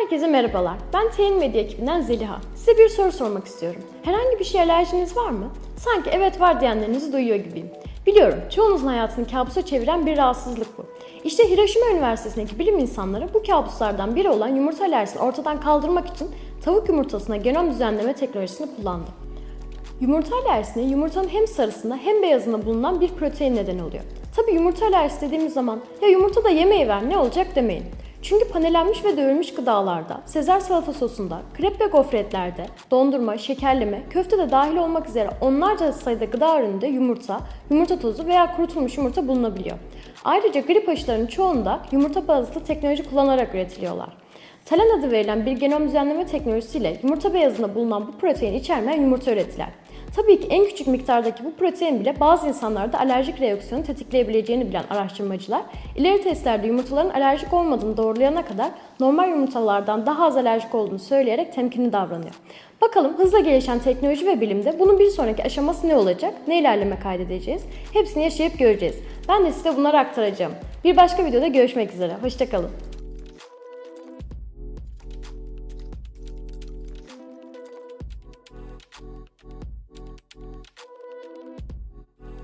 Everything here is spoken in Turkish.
Herkese merhabalar. Ben TN Medya ekibinden Zeliha. Size bir soru sormak istiyorum. Herhangi bir şeye alerjiniz var mı? Sanki evet var diyenlerinizi duyuyor gibiyim. Biliyorum, çoğunuzun hayatını kabusa çeviren bir rahatsızlık bu. İşte Hiroşima Üniversitesi'ndeki bilim insanları bu kabuslardan biri olan yumurta alerjisini ortadan kaldırmak için tavuk yumurtasına genom düzenleme teknolojisini kullandı. Yumurta alerjisine yumurtanın hem sarısında hem beyazında bulunan bir protein neden oluyor. Tabi yumurta alerjisi dediğimiz zaman ya yumurta da yemeği ver ne olacak demeyin. Çünkü panelenmiş ve dövülmüş gıdalarda, sezar salata sosunda, krep ve gofretlerde, dondurma, şekerleme, köfte de dahil olmak üzere onlarca sayıda gıda ürününde yumurta, yumurta tozu veya kurutulmuş yumurta bulunabiliyor. Ayrıca grip aşılarının çoğunda yumurta bazlı teknoloji kullanarak üretiliyorlar. Talen adı verilen bir genom düzenleme teknolojisiyle yumurta beyazında bulunan bu protein içermeyen yumurta ürettiler. Tabii ki en küçük miktardaki bu protein bile bazı insanlarda alerjik reaksiyonu tetikleyebileceğini bilen araştırmacılar, ileri testlerde yumurtaların alerjik olmadığını doğrulayana kadar normal yumurtalardan daha az alerjik olduğunu söyleyerek temkinli davranıyor. Bakalım hızla gelişen teknoloji ve bilimde bunun bir sonraki aşaması ne olacak, ne ilerleme kaydedeceğiz, hepsini yaşayıp göreceğiz. Ben de size bunları aktaracağım. Bir başka videoda görüşmek üzere, hoşçakalın.